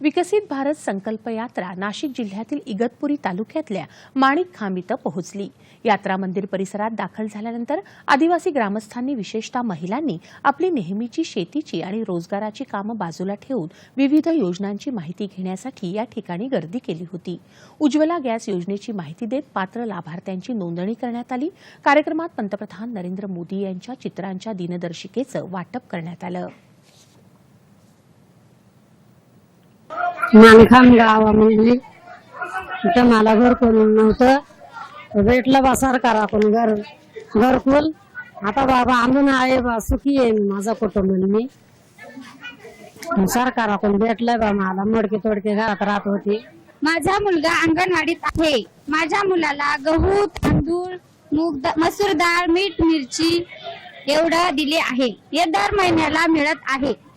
विकसित भारत संकल्प यात्रा नाशिक जिल्ह्यातील इगतपुरी तालुक्यातल्या माणिकखांब इथं पोहोचली. यात्रा मंदिर परिसरात दाखल झाल्यानंतर आदिवासी ग्रामस्थांनी विशेषतः महिलांनी आपली नेहमीची शेतीची आणि रोजगाराची कामं बाजूला ठेवून विविध योजनांची माहिती घेण्यासाठी या ठिकाणी गर्दी केली होती. उज्ज्वला गॅस योजनेची माहिती देत पात्र लाभार्थ्यांची नोंदणी करण्यात आली. कार्यक्रमात पंतप्रधान नरेंद्र मोदी यांच्या चित्रांच्या दिनदर्शिकेचं वाटप करण्यात आलं. मानखाम गावामध्ये तिथं मला घर कोण नव्हतं. भेटलं बा सरकाराकडून घर घरकुल. आता बाबा आणून आहे बा सुखी आहे माझा कुटुंब मी. सरकाराकडून भेटलंय बा मला मडके तोडके घरात राहत होती. माझा मुलगा अंगणवाडीत आहे. माझ्या मुलाला गहू तांदूळ मूग दा- मसूर डाळ मीठ मिरची एवढं दिले आहे. हे दर महिन्याला मिळत आहे.